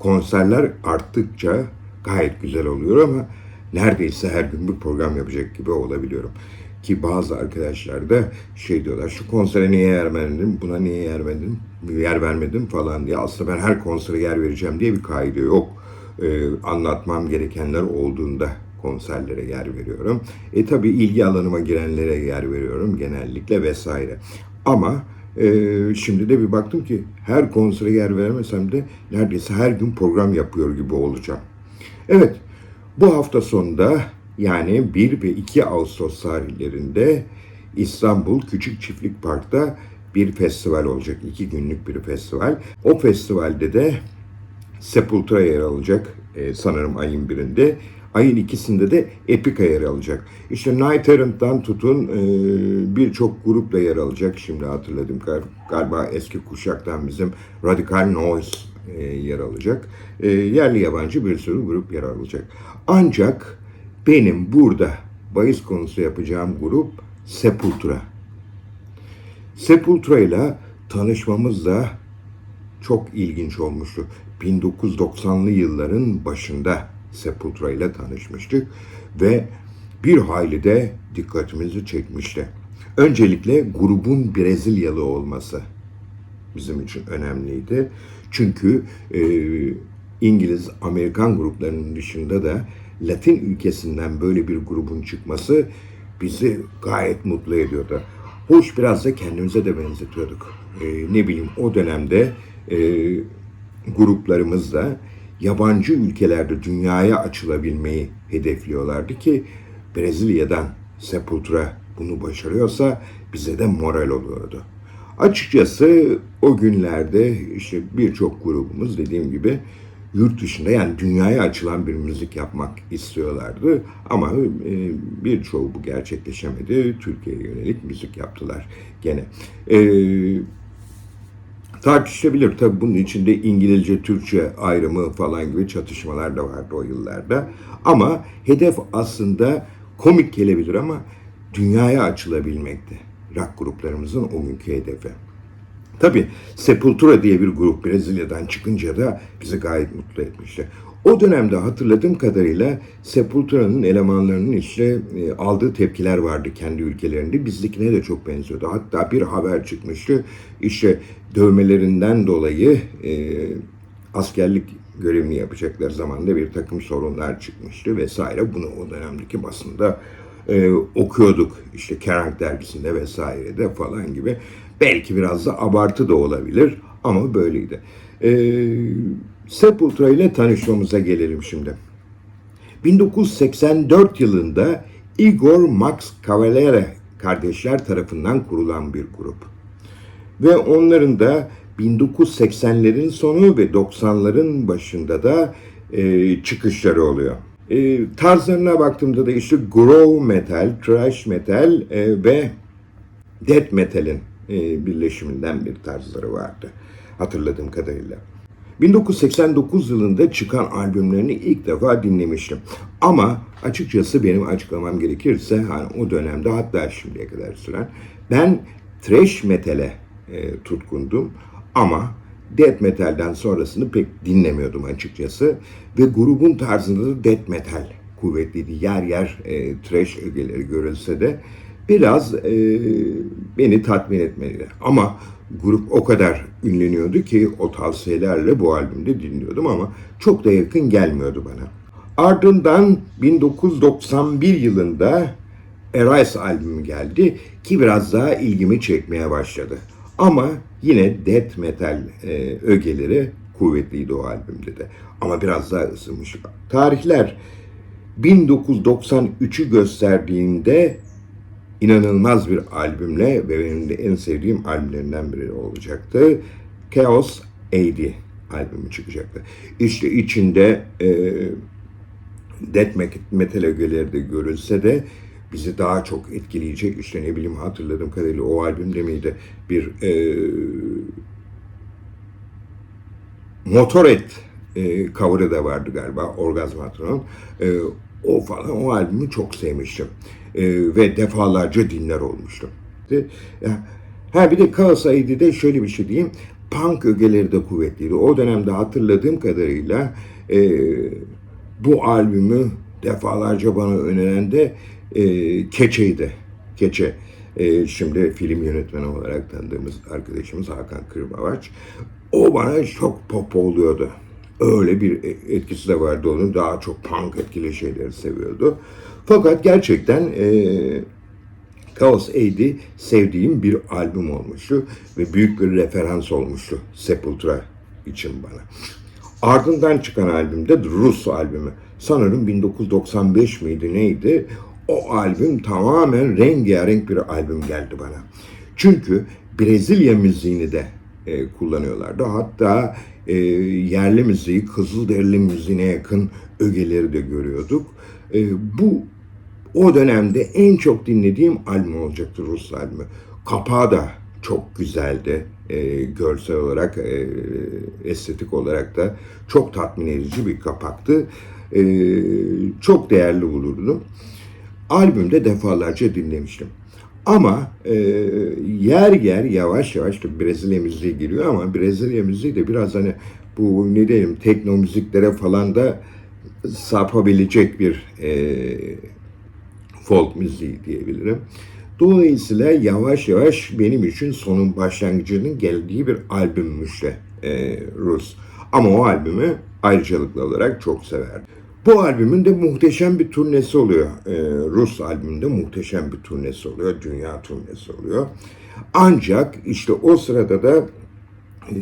konserler arttıkça gayet güzel oluyor ama neredeyse her gün bir program yapacak gibi olabiliyorum. Ki bazı arkadaşlar da şey diyorlar şu konsere niye yer vermedim, buna niye yer vermedim, yer vermedim falan diye. Aslında ben her konsere yer vereceğim diye bir kaide yok. Ee, anlatmam gerekenler olduğunda konserlere yer veriyorum. E tabi ilgi alanıma girenlere yer veriyorum genellikle vesaire. Ama e, şimdi de bir baktım ki her konsere yer vermesem de neredeyse her gün program yapıyor gibi olacağım. Evet, bu hafta sonunda yani 1 ve 2 Ağustos tarihlerinde İstanbul Küçük Çiftlik Park'ta bir festival olacak. iki günlük bir festival. O festivalde de Sepultura yer alacak e, sanırım ayın birinde. Ayın ikisinde de Epica yer alacak. İşte Night Errant'tan tutun e, birçok grup da yer alacak. Şimdi hatırladım Gal- galiba eski kuşaktan bizim Radical Noise e, yer alacak. E, yerli yabancı bir sürü grup yer alacak. Ancak benim burada bahis konusu yapacağım grup Sepultura. Sepultura ile tanışmamız da çok ilginç olmuştu. 1990'lı yılların başında Sepultura ile tanışmıştık ve bir hayli de dikkatimizi çekmişti. Öncelikle grubun Brezilyalı olması bizim için önemliydi. Çünkü e, İngiliz, Amerikan gruplarının dışında da Latin ülkesinden böyle bir grubun çıkması bizi gayet mutlu ediyordu. Hoş biraz da kendimize de benzetiyorduk. E, ne bileyim o dönemde e, gruplarımız da yabancı ülkelerde dünyaya açılabilmeyi hedefliyorlardı ki Brezilya'dan Sepultura bunu başarıyorsa bize de moral oluyordu. Açıkçası o günlerde işte birçok grubumuz dediğim gibi yurt dışında yani dünyaya açılan bir müzik yapmak istiyorlardı. Ama e, birçoğu bu gerçekleşemedi. Türkiye'ye yönelik müzik yaptılar gene. E, tartışılabilir. Tabii bunun içinde İngilizce, Türkçe ayrımı falan gibi çatışmalar da vardı o yıllarda. Ama hedef aslında komik gelebilir ama dünyaya açılabilmekti. Rock gruplarımızın o günkü hedefi. Tabii Sepultura diye bir grup Brezilya'dan çıkınca da bizi gayet mutlu etmişti. O dönemde hatırladığım kadarıyla Sepultura'nın elemanlarının işte e, aldığı tepkiler vardı kendi ülkelerinde. Bizdekine de çok benziyordu. Hatta bir haber çıkmıştı. İşte dövmelerinden dolayı e, askerlik görevini yapacaklar zamanda bir takım sorunlar çıkmıştı vesaire. Bunu o dönemdeki basında e, okuyorduk. İşte Kerrang dergisinde vesairede falan gibi. Belki biraz da abartı da olabilir ama böyleydi. E, Sepultura ile tanışmamıza gelelim şimdi. 1984 yılında Igor Max Cavalera kardeşler tarafından kurulan bir grup. Ve onların da 1980'lerin sonu ve 90'ların başında da e, çıkışları oluyor. E, tarzlarına baktığımda da işte groove metal, thrash metal e, ve death metal'in e, birleşiminden bir tarzları vardı hatırladığım kadarıyla. 1989 yılında çıkan albümlerini ilk defa dinlemiştim. Ama açıkçası benim açıklamam gerekirse hani o dönemde hatta şimdiye kadar süren ben thrash metale e, tutkundum ama death metal'den sonrasını pek dinlemiyordum açıkçası ve grubun tarzında da death metal kuvvetliydi. Yer yer e, thrash ögeleri görülse de biraz e, beni tatmin etmedi. Ama grup o kadar ünleniyordu ki o tavsiyelerle bu albümde dinliyordum ama çok da yakın gelmiyordu bana. Ardından 1991 yılında Arise albümü geldi ki biraz daha ilgimi çekmeye başladı. Ama yine death metal e, ögeleri kuvvetliydi o albümde de. Ama biraz daha ısınmış. Tarihler 1993'ü gösterdiğinde inanılmaz bir albümle ve benim de en sevdiğim albümlerinden biri olacaktı. Chaos AD albümü çıkacaktı. İşte içinde e, death metal ögeleri de görülse de bizi daha çok etkileyecek işte ne bileyim hatırladığım kadarıyla o albümde miydi bir e, Motorhead e, cover'ı da vardı galiba Orgazmatron. E, o falan o albümü çok sevmiştim. E, ve defalarca dinler olmuştum. Ha bir de Chaos AD'de şöyle bir şey diyeyim. punk ögeleri de kuvvetliydi. O dönemde hatırladığım kadarıyla e, bu albümü defalarca bana öneren de e, Keçe'ydi. Keçe. E, şimdi film yönetmeni olarak tanıdığımız arkadaşımız Hakan Kırbavaç. O bana çok pop oluyordu. Öyle bir etkisi de vardı onun. Daha çok punk etkili şeyleri seviyordu. Fakat gerçekten e, Chaos AD sevdiğim bir albüm olmuştu ve büyük bir referans olmuştu Sepultura için bana. Ardından çıkan albümde Rus albümü. Sanırım 1995 miydi neydi? O albüm tamamen rengarenk bir albüm geldi bana. Çünkü Brezilya müziğini de e, kullanıyorlardı. Hatta e, yerli müziği, Kızılderili müziğine yakın ögeleri de görüyorduk. E, bu o dönemde en çok dinlediğim albüm olacaktı Rus albümü. Kapağı da çok güzeldi. E, görsel olarak, e, estetik olarak da çok tatmin edici bir kapaktı. E, çok değerli bulurdum. Albümde defalarca dinlemiştim. Ama e, yer yer yavaş yavaş da Brezilya müziği giriyor ama Brezilya müziği de biraz hani bu ne diyeyim tekno müziklere falan da sapabilecek bir e, folk müziği diyebilirim. Dolayısıyla yavaş yavaş benim için sonun başlangıcının geldiği bir albümmüş de e, Rus. Ama o albümü ayrıcalıklı olarak çok severdim. Bu albümün de muhteşem bir turnesi oluyor. E, Rus albümünde muhteşem bir turnesi oluyor. Dünya turnesi oluyor. Ancak işte o sırada da e,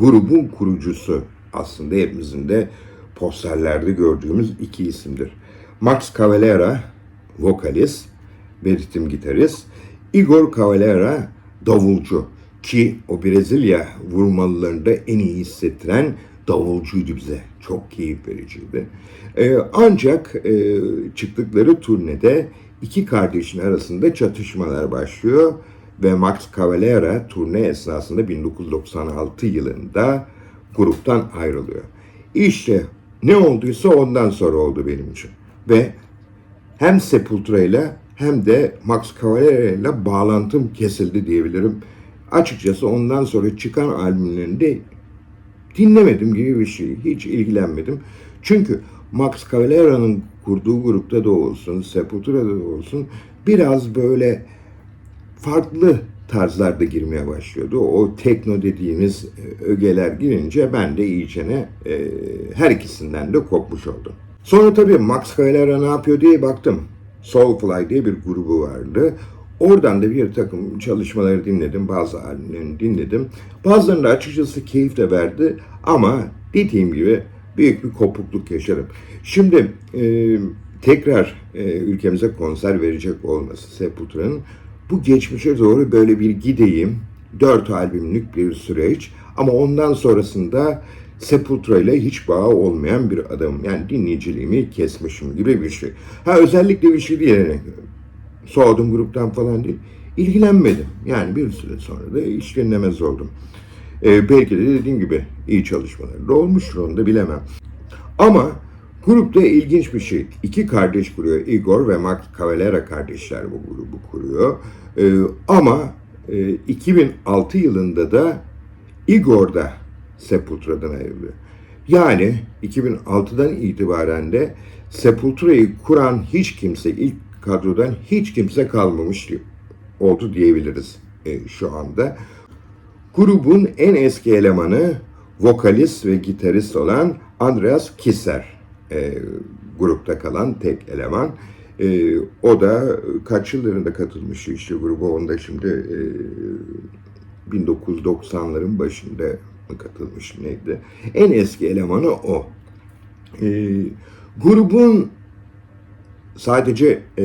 grubun kurucusu aslında hepimizin de posterlerde gördüğümüz iki isimdir. Max Cavalera vokalist ve ritim gitarist. Igor Cavalera davulcu ki o Brezilya vurmalılarında en iyi hissettiren davulcuydu bize. Çok keyif vericiydi. Ee, ancak e, çıktıkları turnede iki kardeşin arasında çatışmalar başlıyor ve Max Cavalera turne esnasında 1996 yılında gruptan ayrılıyor. İşte ne olduysa ondan sonra oldu benim için. Ve hem Sepultura ile hem de Max Cavalera ile bağlantım kesildi diyebilirim. Açıkçası ondan sonra çıkan albümlerinde dinlemedim gibi bir şey. Hiç ilgilenmedim. Çünkü Max Cavallera'nın kurduğu grupta da olsun, Sepultura'da da olsun biraz böyle farklı tarzlarda girmeye başlıyordu. O tekno dediğimiz e, ögeler girince ben de iyicene e, her ikisinden de kopmuş oldum. Sonra tabii Max Cavalera ne yapıyor diye baktım. Soulfly diye bir grubu vardı. Oradan da bir takım çalışmaları dinledim. Bazı albümlerini dinledim. Bazılarında açıkçası keyif de verdi. Ama dediğim gibi büyük bir kopukluk yaşadım. Şimdi e, tekrar e, ülkemize konser verecek olması Sepultura'nın bu geçmişe doğru böyle bir gideyim. Dört albümlük bir süreç. Ama ondan sonrasında Sepultura ile hiç bağı olmayan bir adamım. Yani dinleyiciliğimi kesmişim gibi bir şey. Ha özellikle bir şey değil. Soğudum gruptan falan değil. İlgilenmedim. Yani bir süre sonra da hiç dinlemez oldum. Ee, belki de dediğim gibi iyi çalışmalar da olmuştur onu da bilemem. Ama grupta ilginç bir şey. İki kardeş kuruyor. Igor ve Max Cavalera kardeşler bu grubu kuruyor. Ee, ama e, 2006 yılında da Igor da Sepultura'dan ayrılıyor. Yani 2006'dan itibaren de Sepultura'yı kuran hiç kimse, ilk kadrodan hiç kimse kalmamış oldu diyebiliriz e, şu anda. Grubun en eski elemanı vokalist ve gitarist olan Andreas Kisser. E, grupta kalan tek eleman. E, o da kaç yıllarında katılmıştı işte gruba. Onda şimdi e, 1990'ların başında mı katılmış neydi? En eski elemanı o. E, grubun sadece e,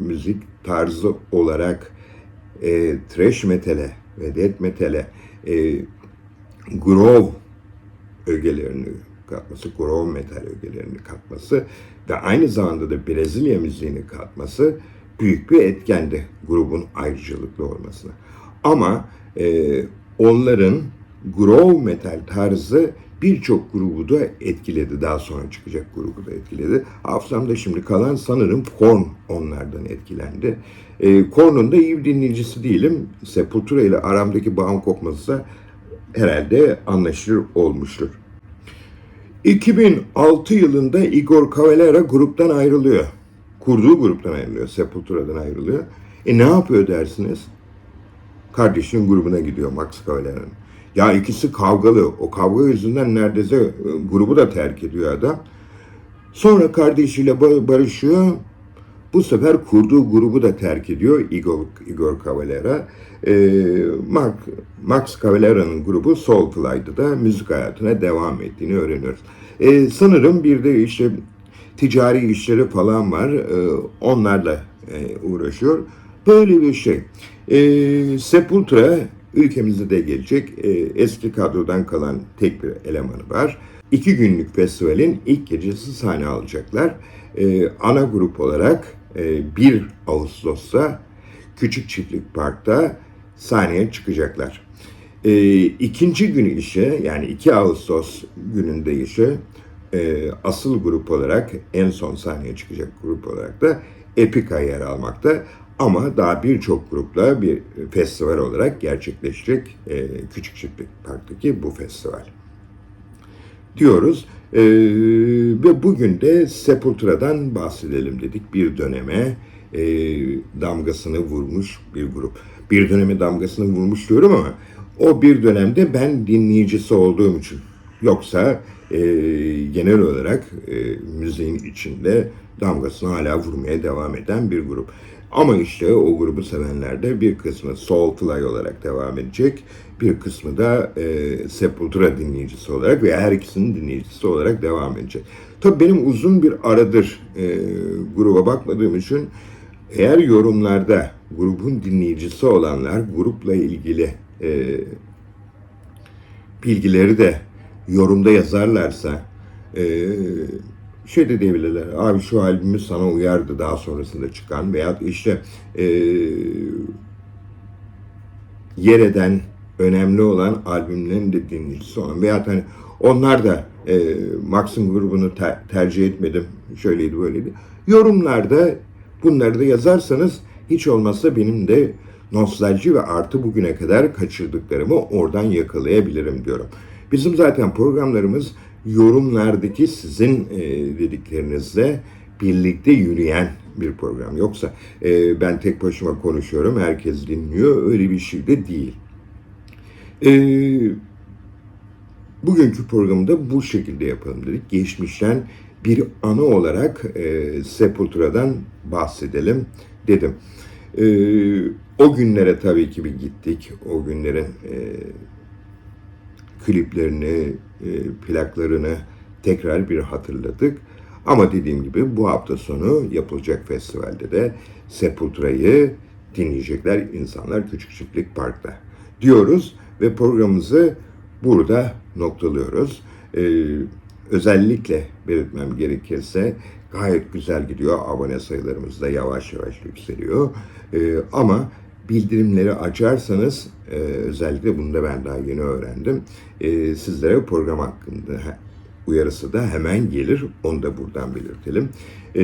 müzik tarzı olarak e, thrash metale ve death metale e, groove ögelerini katması, groove metal ögelerini katması ve aynı zamanda da Brezilya müziğini katması büyük bir etkendi grubun ayrıcalıklı olmasına. Ama e, onların groove metal tarzı birçok grubu da etkiledi. Daha sonra çıkacak grubu da etkiledi. Hafızamda şimdi kalan sanırım Korn onlardan etkilendi. E, Korn'un da iyi bir dinleyicisi değilim. Sepultura ile aramdaki bağım kopması herhalde anlaşılır olmuştur. 2006 yılında Igor Cavalera gruptan ayrılıyor. Kurduğu gruptan ayrılıyor. Sepultura'dan ayrılıyor. E ne yapıyor dersiniz? Kardeşinin grubuna gidiyor Max Cavallera'nın. Ya ikisi kavgalı. O kavga yüzünden neredeyse e, grubu da terk ediyor adam. Sonra kardeşiyle ba- barışıyor. Bu sefer kurduğu grubu da terk ediyor Igor, Igor Cavalera. Ee, Max, Max Cavallera'nın grubu Soulfly'da da müzik hayatına devam ettiğini öğreniyoruz. Ee, sanırım bir de işte ticari işleri falan var. Ee, onlarla e, uğraşıyor. Böyle bir şey. Ee, Sepultura ülkemizde de gelecek. Ee, eski kadrodan kalan tek bir elemanı var. İki günlük festivalin ilk gecesi sahne alacaklar. Ee, ana grup olarak e, 1 Ağustos'ta Küçük Çiftlik Park'ta sahneye çıkacaklar. Ee, ikinci günü ise yani 2 Ağustos gününde ise e, asıl grup olarak en son sahneye çıkacak grup olarak da Epica yer almakta. Ama daha birçok grupla bir festival olarak gerçekleşecek e, Küçük Çiftlik Park'taki bu festival diyoruz. Ee, ve bugün de Sepultura'dan bahsedelim dedik. Bir döneme e, damgasını vurmuş bir grup. Bir döneme damgasını vurmuş diyorum ama o bir dönemde ben dinleyicisi olduğum için. Yoksa e, genel olarak e, müziğin içinde damgasını hala vurmaya devam eden bir grup. Ama işte o grubu sevenler de bir kısmı Soulfly olarak devam edecek. Bir kısmı da e, Sepultura dinleyicisi olarak ve her ikisinin dinleyicisi olarak devam edecek. Tabii benim uzun bir aradır e, gruba bakmadığım için eğer yorumlarda grubun dinleyicisi olanlar grupla ilgili e, bilgileri de yorumda yazarlarsa e, şey de diyebilirler. Abi şu albümü sana uyardı daha sonrasında çıkan veya işte e, yer eden önemli olan albümlerin de dinleyicisi olan veya hani onlar da e, Max'ın grubunu ter- tercih etmedim şöyleydi böyleydi. Yorumlarda bunları da yazarsanız hiç olmazsa benim de nostalji ve artı bugüne kadar kaçırdıklarımı oradan yakalayabilirim diyorum. Bizim zaten programlarımız yorumlardaki sizin e, dediklerinizle birlikte yürüyen bir program. Yoksa e, ben tek başıma konuşuyorum, herkes dinliyor. Öyle bir şey de değil. E, bugünkü programı da bu şekilde yapalım dedik. Geçmişten bir anı olarak e, Sepultura'dan bahsedelim dedim. E, o günlere tabii ki bir gittik. O günlerin e, kliplerini, plaklarını tekrar bir hatırladık. Ama dediğim gibi bu hafta sonu yapılacak festivalde de Sepultura'yı dinleyecekler insanlar Küçük Çiftlik Park'ta diyoruz ve programımızı burada noktalıyoruz. Ee, özellikle belirtmem gerekirse gayet güzel gidiyor. Abone sayılarımız da yavaş yavaş yükseliyor. Ee, ama bildirimleri açarsanız e, özellikle bunu da ben daha yeni öğrendim. E, sizlere program hakkında uyarısı da hemen gelir. Onu da buradan belirtelim. E,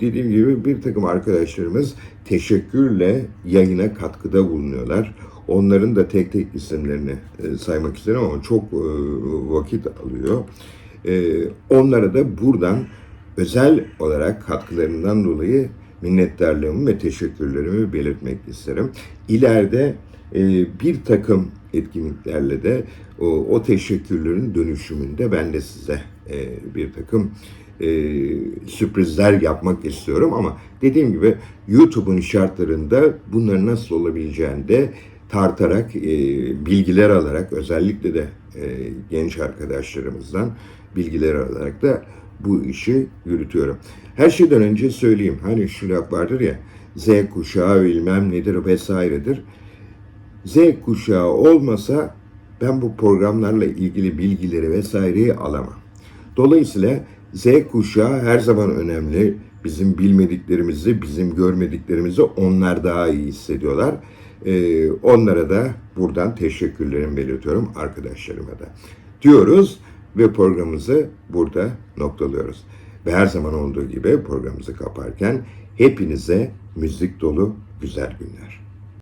dediğim gibi bir takım arkadaşlarımız teşekkürle yayına katkıda bulunuyorlar. Onların da tek tek isimlerini e, saymak isterim ama çok e, vakit alıyor. E, onlara da buradan özel olarak katkılarından dolayı minnettarlığımı ve teşekkürlerimi belirtmek isterim. İleride e, bir takım etkinliklerle de o, o teşekkürlerin dönüşümünde ben de size e, bir takım e, sürprizler yapmak istiyorum ama dediğim gibi YouTube'un şartlarında bunların nasıl olabileceğini de tartarak, e, bilgiler alarak özellikle de e, genç arkadaşlarımızdan bilgiler alarak da bu işi yürütüyorum. Her şeyden önce söyleyeyim. Hani şu laf vardır ya Z kuşağı bilmem nedir vesairedir. Z kuşağı olmasa ben bu programlarla ilgili bilgileri vesaireyi alamam. Dolayısıyla Z kuşağı her zaman önemli. Bizim bilmediklerimizi, bizim görmediklerimizi onlar daha iyi hissediyorlar. Ee, onlara da buradan teşekkürlerimi belirtiyorum arkadaşlarıma da. Diyoruz ve programımızı burada noktalıyoruz. Ve her zaman olduğu gibi programımızı kaparken hepinize müzik dolu güzel günler.